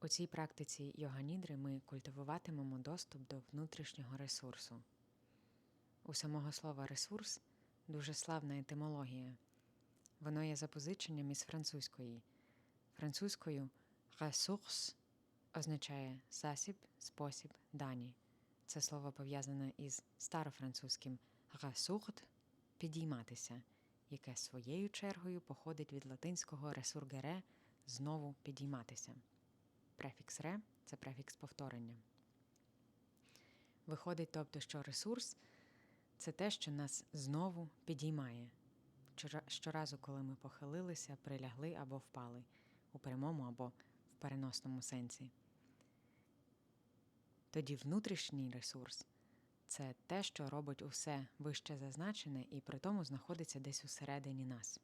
У цій практиці йоганідри ми культивуватимемо доступ до внутрішнього ресурсу. У самого слова ресурс дуже славна етимологія. Воно є запозиченням із французької. Французькою ressource означає засіб, спосіб, дані. Це слово пов'язане із старофранцузьким ressourd – підійматися, яке своєю чергою походить від латинського resurgere – знову підійматися. Префікс ре це префікс повторення. Виходить, тобто, що ресурс це те, що нас знову підіймає. Щоразу, коли ми похилилися, прилягли або впали у прямому або в переносному сенсі. Тоді внутрішній ресурс це те, що робить усе вище зазначене і при тому знаходиться десь усередині нас.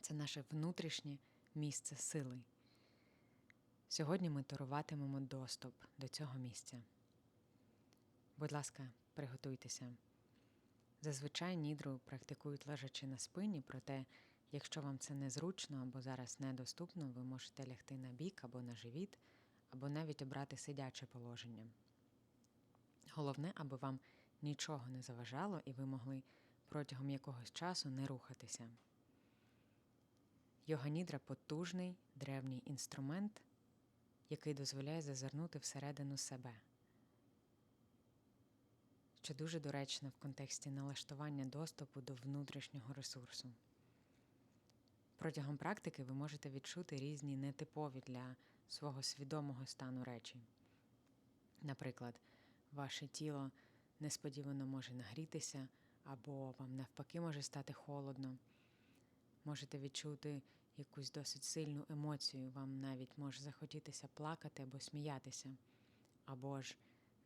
Це наше внутрішнє місце сили. Сьогодні ми даруватимемо доступ до цього місця. Будь ласка, приготуйтеся. Зазвичай нідру практикують лежачи на спині, проте, якщо вам це незручно або зараз недоступно, ви можете лягти на бік або на живіт, або навіть обрати сидяче положення. Головне, аби вам нічого не заважало і ви могли протягом якогось часу не рухатися. Йоганідра потужний древній інструмент, який дозволяє зазирнути всередину себе, що дуже доречно в контексті налаштування доступу до внутрішнього ресурсу. Протягом практики ви можете відчути різні нетипові для свого свідомого стану речі. Наприклад, ваше тіло несподівано може нагрітися, або вам навпаки може стати холодно. Можете відчути якусь досить сильну емоцію, вам навіть може захотітися плакати або сміятися, або ж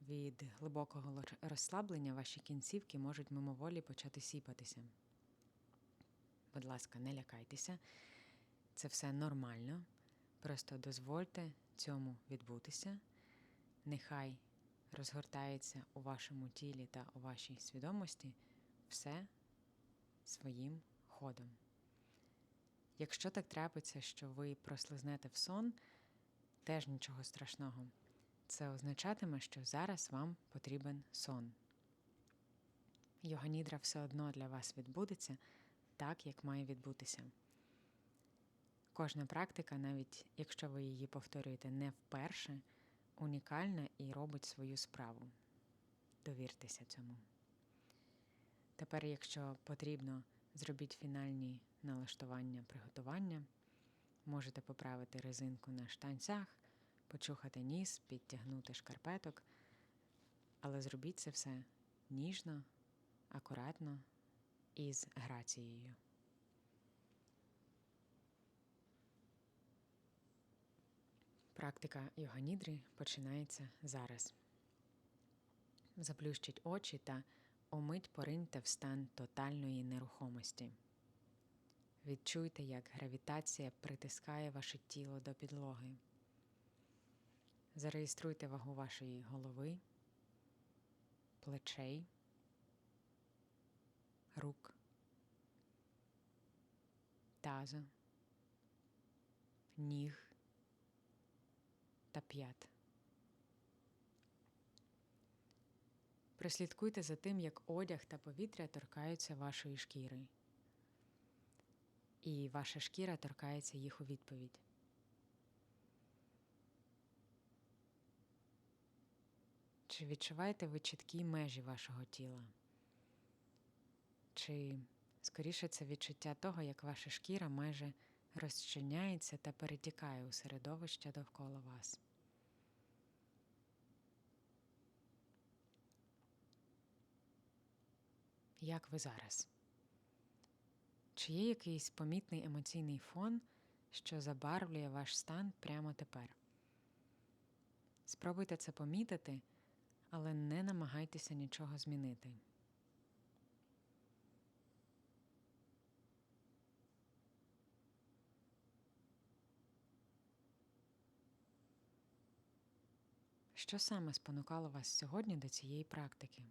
від глибокого розслаблення ваші кінцівки можуть мимоволі почати сіпатися. Будь ласка, не лякайтеся, це все нормально. Просто дозвольте цьому відбутися. Нехай розгортається у вашому тілі та у вашій свідомості все своїм ходом. Якщо так трапиться, що ви прослизнете в сон, теж нічого страшного. Це означатиме, що зараз вам потрібен сон. Йоганідра все одно для вас відбудеться так, як має відбутися. Кожна практика, навіть якщо ви її повторюєте не вперше, унікальна і робить свою справу. Довіртеся цьому. Тепер, якщо потрібно, зробіть фінальні налаштування приготування. Можете поправити резинку на штанцях, почухати ніс, підтягнути шкарпеток, але зробіть це все ніжно, акуратно і з грацією. Практика йоганідри починається зараз. Заплющіть очі та умить пориньте в стан тотальної нерухомості. Відчуйте, як гравітація притискає ваше тіло до підлоги. Зареєструйте вагу вашої голови, плечей, рук, таза, ніг та п'ят. Прослідкуйте за тим, як одяг та повітря торкаються вашої шкіри. І ваша шкіра торкається їх у відповідь. Чи відчуваєте ви чіткі межі вашого тіла? Чи скоріше це відчуття того, як ваша шкіра майже розчиняється та перетікає у середовище довкола вас? Як ви зараз? Чи є якийсь помітний емоційний фон, що забарвлює ваш стан прямо тепер? Спробуйте це помітити, але не намагайтеся нічого змінити. Що саме спонукало вас сьогодні до цієї практики?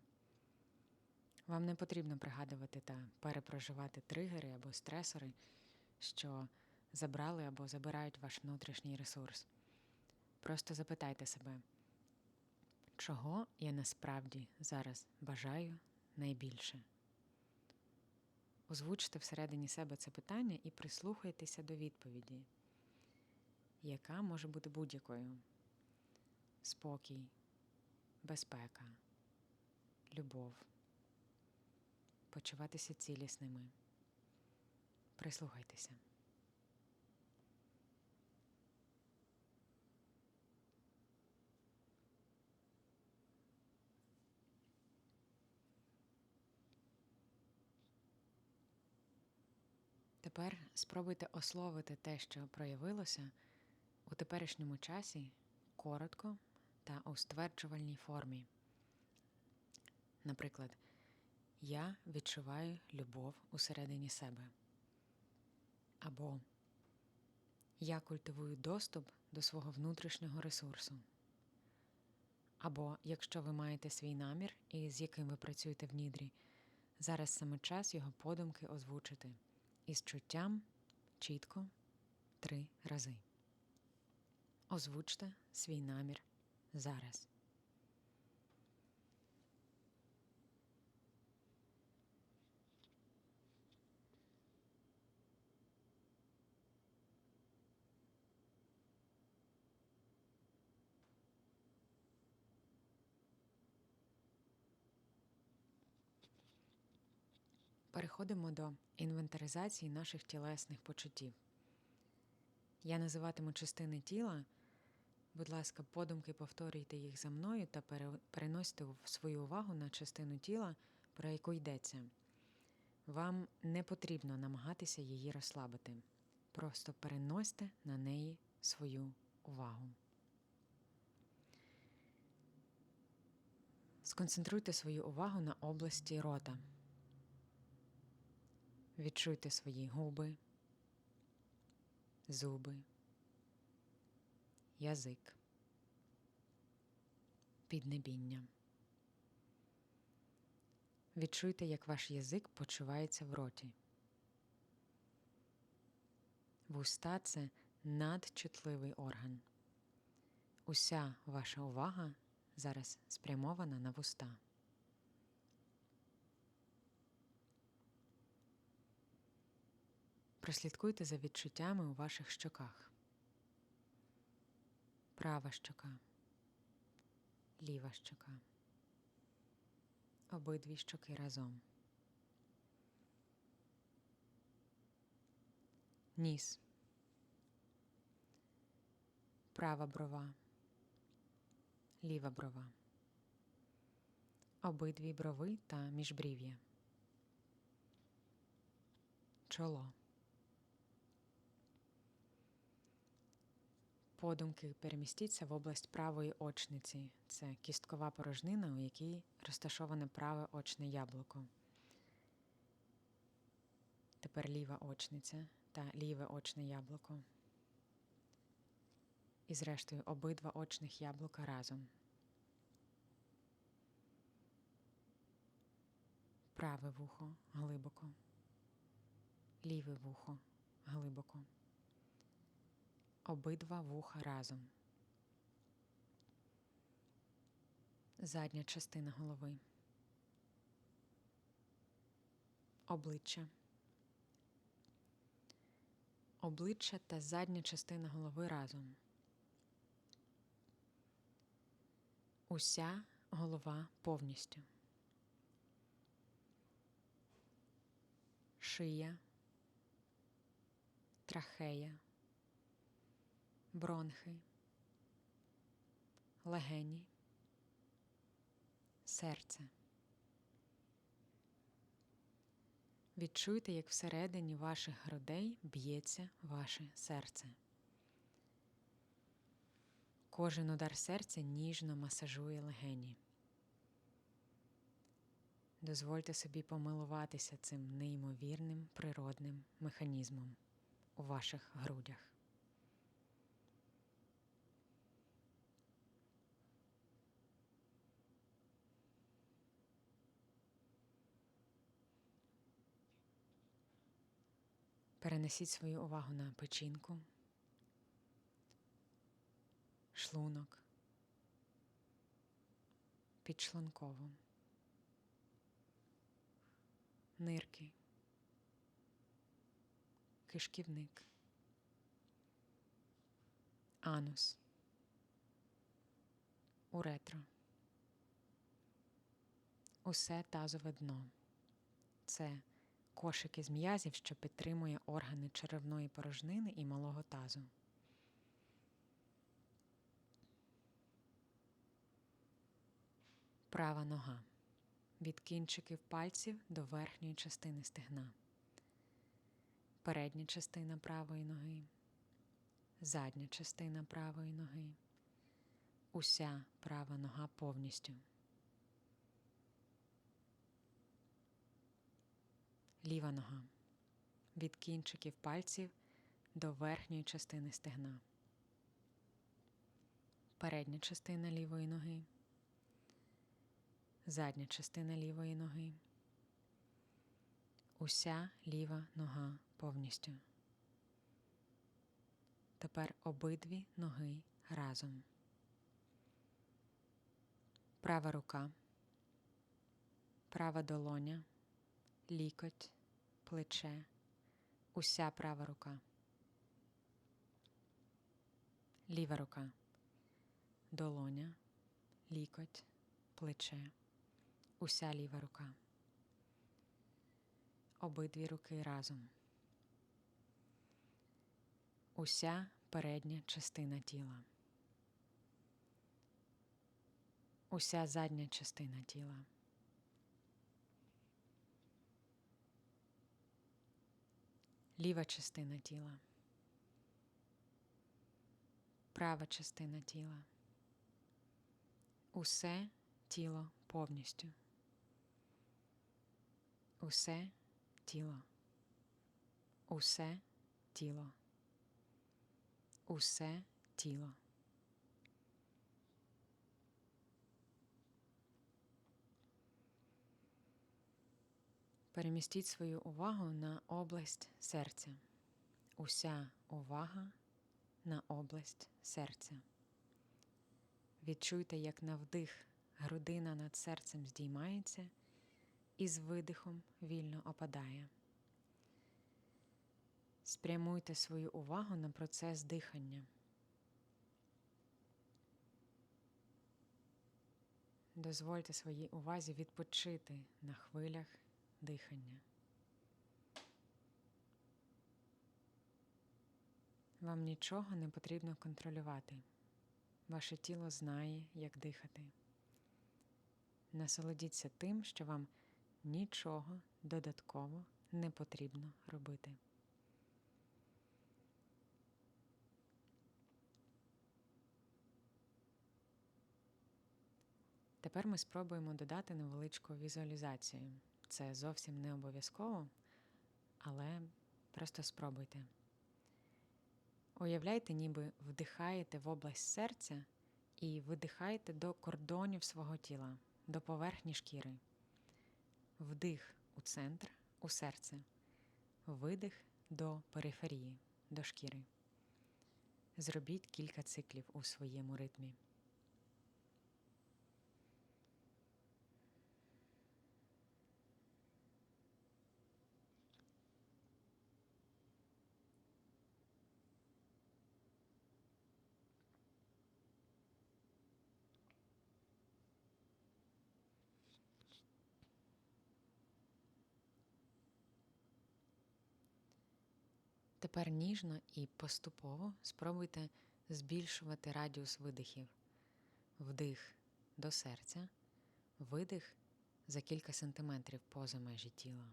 Вам не потрібно пригадувати та перепроживати тригери або стресори, що забрали або забирають ваш внутрішній ресурс. Просто запитайте себе, чого я насправді зараз бажаю найбільше. Озвучте всередині себе це питання і прислухайтеся до відповіді, яка може бути будь-якою: спокій, безпека, любов, почуватися цілісними. Прислухайтеся. Тепер спробуйте ословити те, що проявилося у теперішньому часі коротко та у стверджувальній формі. Наприклад, я відчуваю любов усередині себе. Або я культивую доступ до свого внутрішнього ресурсу. Або якщо ви маєте свій намір, і з яким ви працюєте в нідрі, зараз саме час його подумки озвучити із чуттям чітко три рази. Озвучте свій намір зараз. Переходимо до інвентаризації наших тілесних почуттів. Я називатиму частини тіла. Будь ласка, подумки повторюйте їх за мною та переносьте свою увагу на частину тіла, про яку йдеться. Вам не потрібно намагатися її розслабити. Просто переносьте на неї свою увагу. Сконцентруйте свою увагу на області рота. Відчуйте свої губи, зуби, язик, піднебіння. Відчуйте, як ваш язик почувається в роті. Вуста це надчутливий орган. Уся ваша увага зараз спрямована на вуста. Прослідкуйте за відчуттями у ваших щоках. Права щока, ліва щока, обидві щоки разом. Ніс, права брова, ліва брова, обидві брови та міжбрів'я, чоло. Подумки перемістіться в область правої очниці. Це кісткова порожнина, у якій розташоване праве очне яблуко. Тепер ліва очниця та ліве очне яблуко. І зрештою обидва очних яблука разом. Праве вухо глибоко, ліве вухо глибоко обидва вуха разом. Задня частина голови. Обличчя. Обличчя та задня частина голови разом. Уся голова повністю. Шия, трахея бронхи, легені, серце. Відчуйте, як всередині ваших грудей б'ється ваше серце. Кожен удар серця ніжно масажує легені. Дозвольте собі помилуватися цим неймовірним природним механізмом у ваших грудях. Перенесіть свою увагу на печінку, шлунок, підшлункову, нирки, кишківник, анус, уретро. Усе тазове дно. Це кошик із м'язів, що підтримує органи черевної порожнини і малого тазу. Права нога. Від кінчиків пальців до верхньої частини стегна. Передня частина правої ноги. Задня частина правої ноги. Уся права нога повністю. Ліва нога. Від кінчиків пальців до верхньої частини стегна. Передня частина лівої ноги. Задня частина лівої ноги. Уся ліва нога повністю. Тепер обидві ноги разом. Права рука. Права долоня лікоть, плече, уся права рука. Ліва рука, долоня, лікоть, плече, уся ліва рука. Обидві руки разом. Уся передня частина тіла. Уся задня частина тіла. Ліва частина тіла, права частина тіла, усе тіло повністю, усе тіло, усе тіло, усе тіло. Перемістіть свою увагу на область серця. Уся увага на область серця. Відчуйте, як на вдих грудина над серцем здіймається і з видихом вільно опадає. Спрямуйте свою увагу на процес дихання. Дозвольте своїй увазі відпочити на хвилях дихання. Вам нічого не потрібно контролювати. Ваше тіло знає, як дихати. Насолодіться тим, що вам нічого додатково не потрібно робити. Тепер ми спробуємо додати невеличку візуалізацію. Це зовсім не обов'язково, але просто спробуйте. Уявляйте, ніби вдихаєте в область серця і видихаєте до кордонів свого тіла, до поверхні шкіри. Вдих у центр, у серце, видих до периферії, до шкіри. Зробіть кілька циклів у своєму ритмі. Тепер ніжно і поступово спробуйте збільшувати радіус видихів. Вдих до серця, видих за кілька сантиметрів поза межі тіла.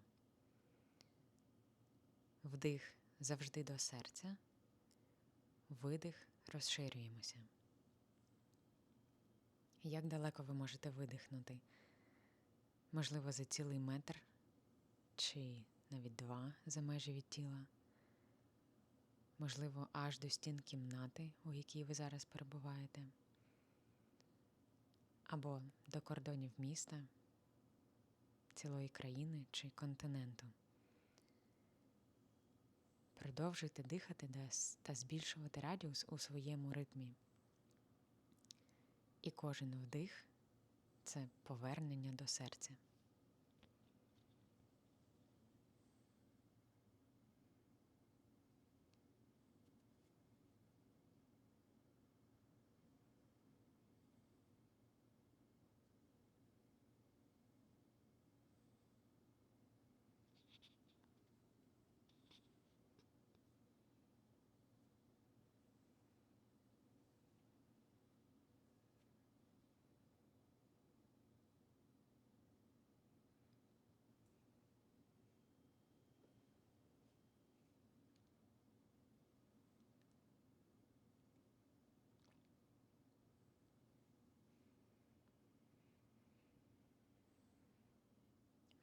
Вдих завжди до серця, видих розширюємося. Як далеко ви можете видихнути? Можливо, за цілий метр чи навіть два за межі від тіла можливо, аж до стін кімнати, у якій ви зараз перебуваєте, або до кордонів міста, цілої країни чи континенту. Продовжуйте дихати та збільшувати радіус у своєму ритмі. І кожен вдих це повернення до серця.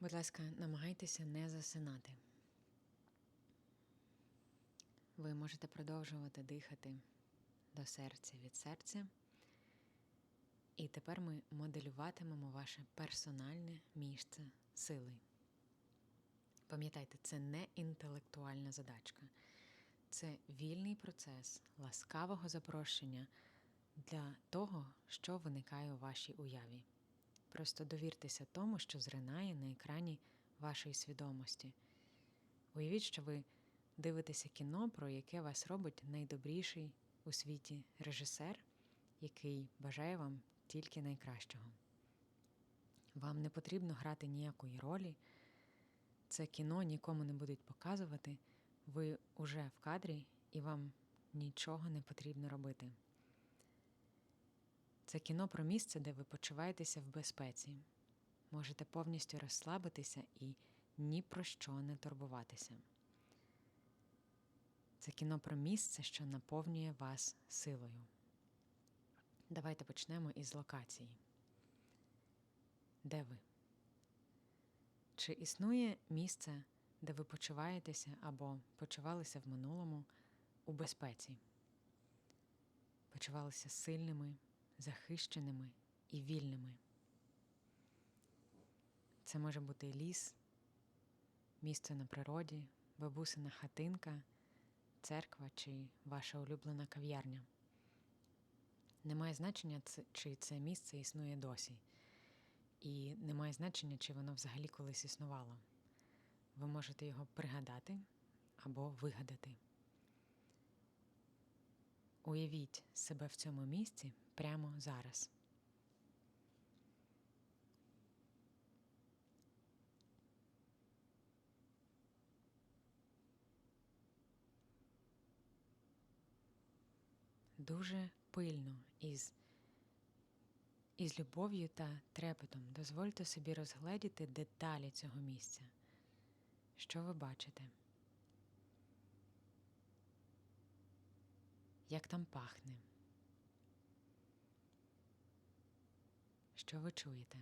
Будь ласка, намагайтеся не засинати. Ви можете продовжувати дихати до серця від серця. І тепер ми моделюватимемо ваше персональне місце сили. Пам'ятайте, це не інтелектуальна задачка, це вільний процес ласкавого запрошення для того, що виникає у вашій уяві. Просто довіртеся тому, що зринає на екрані вашої свідомості. Уявіть, що ви дивитеся кіно, про яке вас робить найдобріший у світі режисер, який бажає вам тільки найкращого. Вам не потрібно грати ніякої ролі, це кіно нікому не будуть показувати, ви уже в кадрі і вам нічого не потрібно робити. Це кіно про місце, де ви почуваєтеся в безпеці. Можете повністю розслабитися і ні про що не турбуватися. Це кіно про місце, що наповнює вас силою. Давайте почнемо із локації. Де ви? Чи існує місце, де ви почуваєтеся або почувалися в минулому у безпеці? Почувалися сильними, захищеними і вільними. Це може бути ліс, місце на природі, бабусина хатинка, церква чи ваша улюблена кав'ярня. Немає значення, чи це місце існує досі, і немає значення, чи воно взагалі колись існувало. Ви можете його пригадати або вигадати. Уявіть себе в цьому місці прямо зараз. Дуже пильно із, із любов'ю та трепетом дозвольте собі розгледіти деталі цього місця. Що ви бачите? Як там пахне? Що ви чуєте?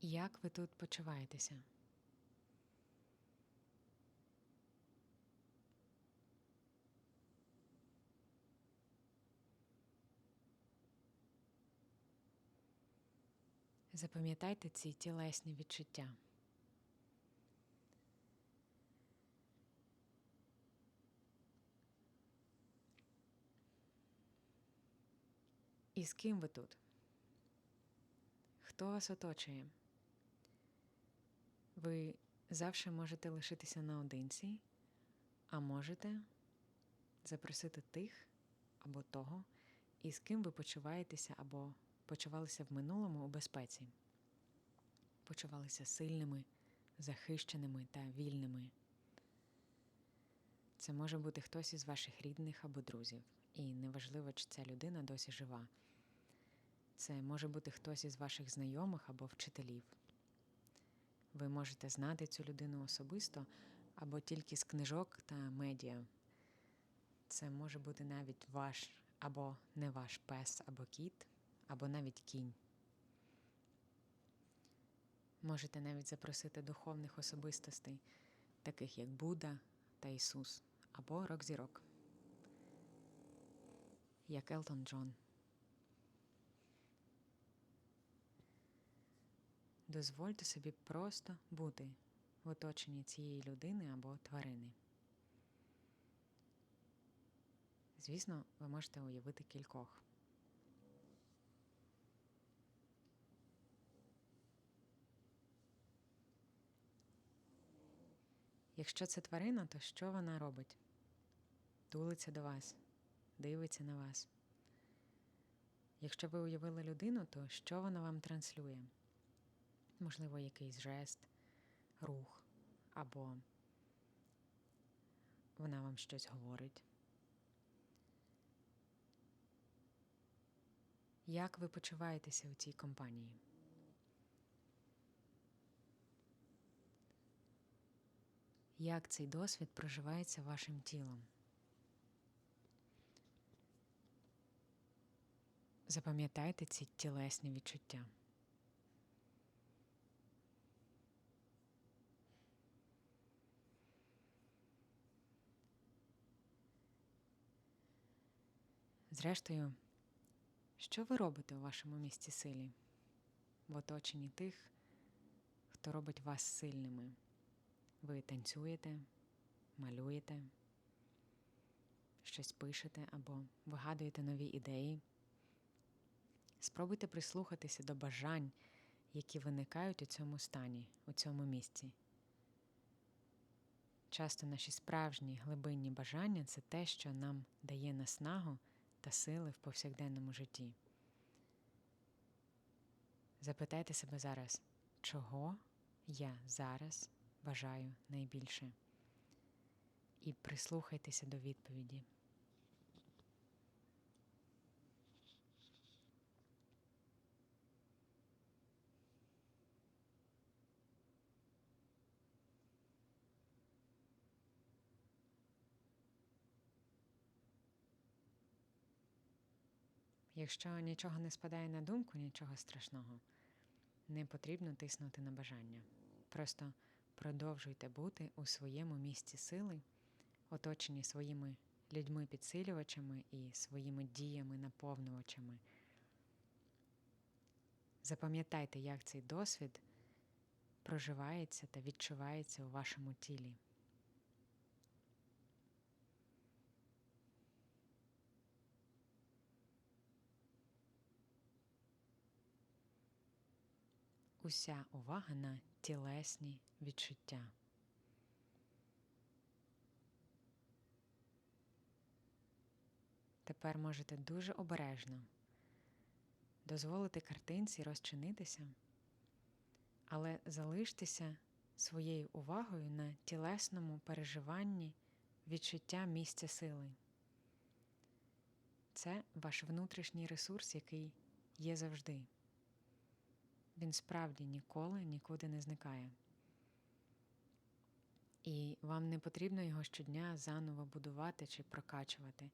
Як ви тут почуваєтеся? Запам'ятайте ці тілесні відчуття. І з ким ви тут? Хто вас оточує? Ви завжди можете лишитися наодинці, а можете запросити тих або того, із ким ви почуваєтеся або почувалися в минулому у безпеці, почувалися сильними, захищеними та вільними. Це може бути хтось із ваших рідних або друзів, і неважливо, чи ця людина досі жива. Це може бути хтось із ваших знайомих або вчителів. Ви можете знати цю людину особисто або тільки з книжок та медіа. Це може бути навіть ваш або не ваш пес або кіт, або навіть кінь. Можете навіть запросити духовних особистостей, таких як Будда та Ісус, або рок-зірок, як Елтон Джон. Дозвольте собі просто бути в оточенні цієї людини або тварини. Звісно, ви можете уявити кількох. Якщо це тварина, то що вона робить? Тулиться до вас, дивиться на вас. Якщо ви уявили людину, то що вона вам транслює? Можливо, якийсь жест, рух, або вона вам щось говорить. Як ви почуваєтеся у цій компанії? Як цей досвід проживається вашим тілом? Запам'ятайте ці тілесні відчуття. Зрештою, що ви робите у вашому місці силі, в оточенні тих, хто робить вас сильними? Ви танцюєте, малюєте, щось пишете або вигадуєте нові ідеї. Спробуйте прислухатися до бажань, які виникають у цьому стані, у цьому місці. Часто наші справжні глибинні бажання це те, що нам дає наснагу та сили в повсякденному житті. Запитайте себе зараз, чого я зараз бажаю найбільше, і прислухайтеся до відповіді. Якщо нічого не спадає на думку, нічого страшного, не потрібно тиснути на бажання. Просто продовжуйте бути у своєму місці сили, оточені своїми людьми-підсилювачами і своїми діями-наповнювачами. Запам'ятайте, як цей досвід проживається та відчувається у вашому тілі. Уся увага на тілесні відчуття. Тепер можете дуже обережно дозволити картинці розчинитися, але залиштеся своєю увагою на тілесному переживанні відчуття місця сили. Це ваш внутрішній ресурс, який є завжди. Він справді ніколи нікуди не зникає. І вам не потрібно його щодня заново будувати чи прокачувати.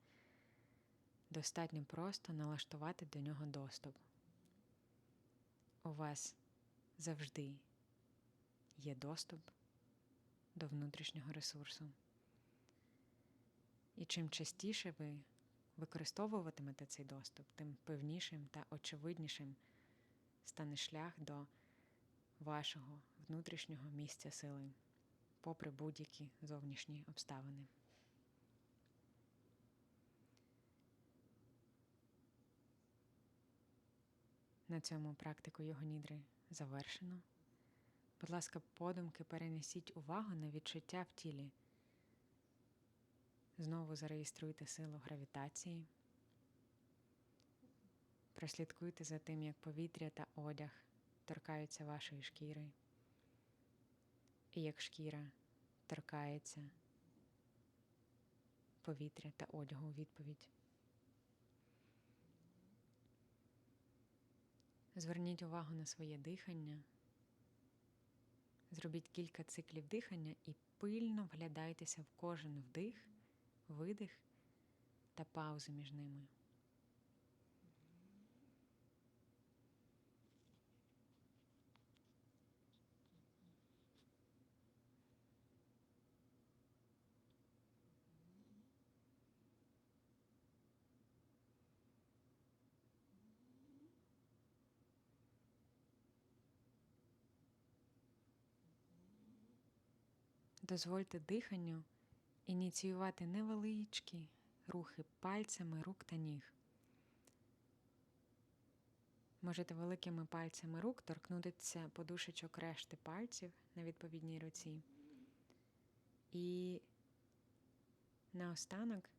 Достатньо просто налаштувати до нього доступ. У вас завжди є доступ до внутрішнього ресурсу. І чим частіше ви використовуватимете цей доступ, тим певнішим та очевиднішим стане шлях до вашого внутрішнього місця сили, попри будь-які зовнішні обставини. На цьому практику його нідри завершено. Будь ласка, подумки перенесіть увагу на відчуття в тілі. Знову зареєструйте силу гравітації. Прослідкуйте за тим, як повітря та одяг торкаються вашої шкіри, і як шкіра торкається повітря та одягу у відповідь. Зверніть увагу на своє дихання, зробіть кілька циклів дихання і пильно вглядайтеся в кожен вдих, видих та паузи між ними. Дозвольте диханню ініціювати невеличкі рухи пальцями рук та ніг. Можете великими пальцями рук торкнутися подушечок решти пальців на відповідній руці. І наостанок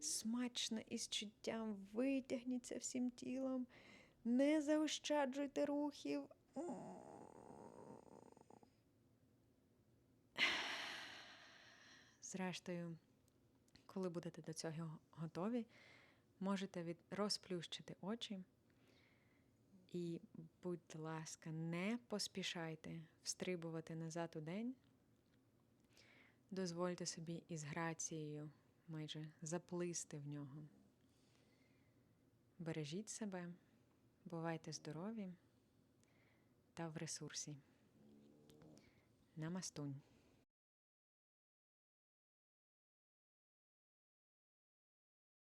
смачно і з чуттям витягніться всім тілом. Не заощаджуйте рухів. Зрештою, коли будете до цього готові, можете від... розплющити очі. І, будь ласка, не поспішайте встрибувати назад у день. Дозвольте собі із грацією майже заплисти в нього. Бережіть себе, бувайте здорові та в ресурсі. Намастунь.